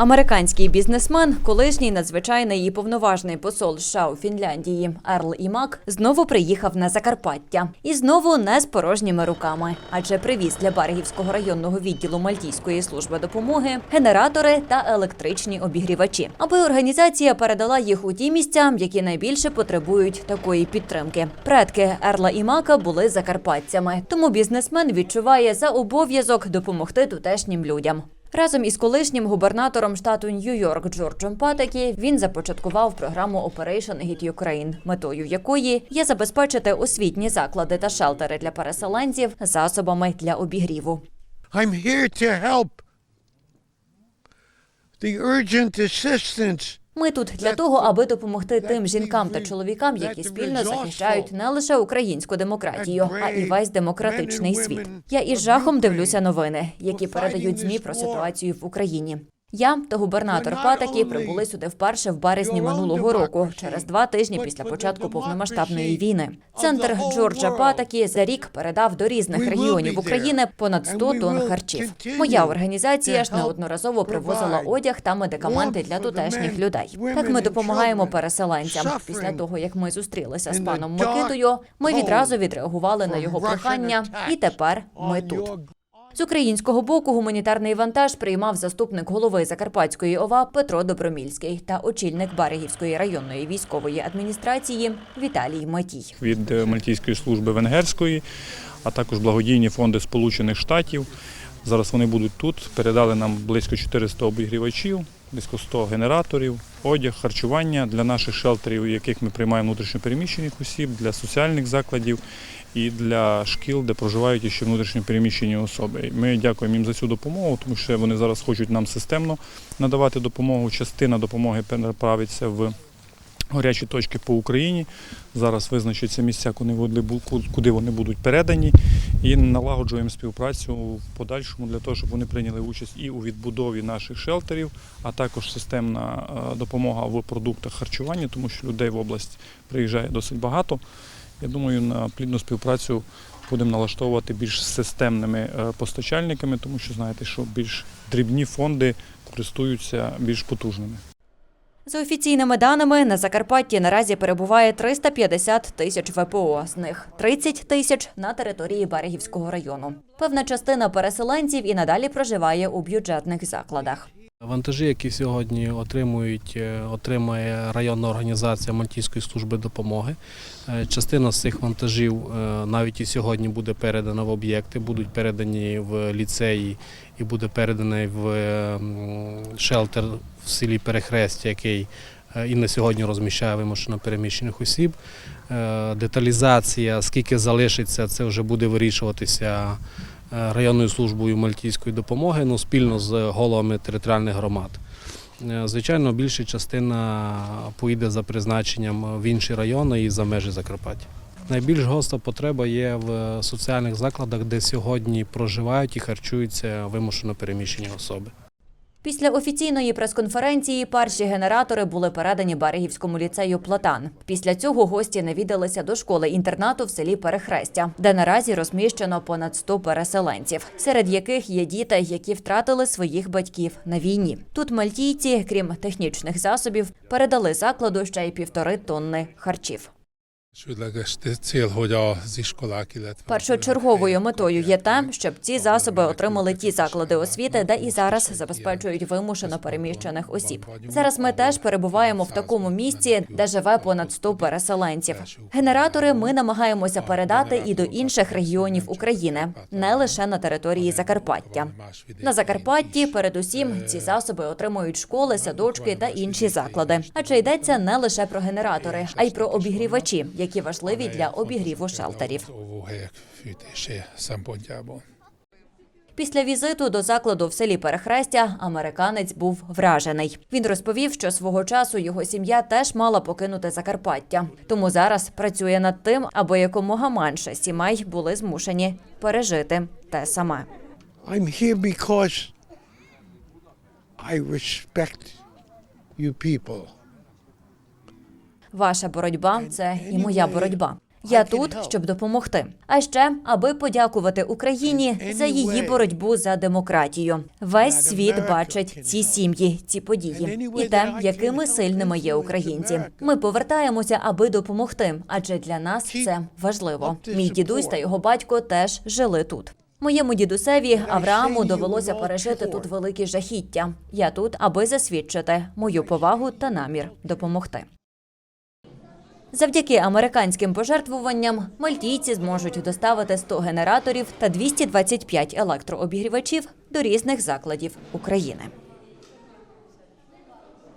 Американський бізнесмен, колишній надзвичайний і повноважний посол США у Фінляндії Ерл Імак знову приїхав на Закарпаття і знову не з порожніми руками, адже привіз для Берегівського районного відділу Мальтійської служби допомоги генератори та електричні обігрівачі, аби організація передала їх у ті місця, які найбільше потребують такої підтримки. Предки Ерла Імака були закарпатцями, тому бізнесмен відчуває за обов'язок допомогти тутешнім людям. Разом із колишнім губернатором штату Нью-Йорк Джорджем Патакі він започаткував програму Operation Hit Ukraine, метою якої є забезпечити освітні заклади та шелтери для переселенців засобами для обігріву. I'm here to help. The urgent assistance. Ми тут для того, аби допомогти тим жінкам та чоловікам, які спільно захищають не лише українську демократію, а і весь демократичний світ. Я із жахом дивлюся новини, які передають змі про ситуацію в Україні. Я та губернатор Патакі прибули сюди вперше в березні минулого року, через два тижні після початку повномасштабної війни. Центр Джорджа Патакі за рік передав до різних регіонів України понад 100 тонн харчів. Моя організація ж неодноразово привозила одяг та медикаменти для тутешніх людей. Так ми допомагаємо переселенцям. Після того як ми зустрілися з паном Микитою, ми відразу відреагували на його прохання, і тепер ми тут. З українського боку гуманітарний вантаж приймав заступник голови Закарпатської ОВА Петро Добромільський та очільник Берегівської районної військової адміністрації Віталій Матій. від е, Мальтійської служби венгерської, а також благодійні фонди Сполучених Штатів. Зараз вони будуть тут. Передали нам близько 400 обігрівачів, близько 100 генераторів, одяг, харчування для наших шелтерів, яких ми приймаємо внутрішньопереміщених осіб, для соціальних закладів і для шкіл, де проживають іще внутрішньопереміщені особи. Ми дякуємо їм за цю допомогу, тому що вони зараз хочуть нам системно надавати допомогу. Частина допомоги переправиться в гарячі точки по Україні. Зараз визначаться місця, куди вони бу- куди вони будуть передані, і налагоджуємо співпрацю в подальшому для того, щоб вони прийняли участь і у відбудові наших шелтерів, а також системна е, допомога в продуктах харчування, тому що людей в область приїжджає досить багато. Я думаю, на плідну співпрацю будемо налаштовувати більш системними е, постачальниками, тому що знаєте, що більш дрібні фонди користуються більш потужними. За офіційними даними, на Закарпатті наразі перебуває 350 тисяч ВПО, з них 30 тисяч на території Берегівського району. Певна частина переселенців і надалі проживає у бюджетних закладах. Вантажі, які сьогодні отримують, е, отримає районна організація Мальтійської служби допомоги. Е, Частина з цих вантажів е, навіть і сьогодні буде передана в об'єкти, будуть передані в ліцеї і буде переданий в шелтер в селі Перехрестя, який і на сьогодні розміщає вимушено переміщених осіб. Деталізація, скільки залишиться, це вже буде вирішуватися районною службою мальтійської допомоги ну, спільно з головами територіальних громад. Е, Звичайно, більша частина поїде за призначенням в інші райони і за межі Закарпаття. Найбільш гостра потреба є в соціальних закладах, де сьогодні проживають і харчуються вимушено переміщені особи. Після офіційної прес-конференції перші генератори були передані Берегівському ліцею Платан. Після цього гості навідалися до школи-інтернату в селі Перехрестя, де наразі розміщено понад 100 переселенців, серед яких є діти, які втратили своїх батьків на війні. Тут мальтійці, крім технічних засобів, передали закладу ще й півтори тонни харчів. Першочерговою метою є те, щоб ці засоби отримали ті заклади освіти, де і зараз забезпечують вимушено переміщених осіб. Зараз ми теж перебуваємо в такому місці, де живе понад 100 переселенців. Генератори ми намагаємося передати і до інших регіонів України, не лише на території Закарпаття. На Закарпатті, передусім, ці засоби отримують школи, садочки та інші заклади. Адже йдеться не лише про генератори, а й про обігрівачі, які важливі для обігріву шелтерів. Після візиту до закладу в селі Перехрестя американець був вражений. Він розповів, що свого часу його сім'я теж мала покинути Закарпаття, тому зараз працює над тим, аби якомога менше сімей були змушені пережити те саме. I'm here because I respect you people. Ваша боротьба це і моя боротьба. Я тут, щоб допомогти. А ще аби подякувати Україні за її боротьбу за демократію. Весь світ бачить ці сім'ї, ці події і те, якими сильними є українці. Ми повертаємося, аби допомогти, адже для нас це важливо. Мій дідусь та його батько теж жили тут. Моєму дідусеві Аврааму довелося пережити тут великі жахіття. Я тут, аби засвідчити мою повагу та намір допомогти. Завдяки американським пожертвуванням мальтійці зможуть доставити 100 генераторів та 225 електрообігрівачів до різних закладів України.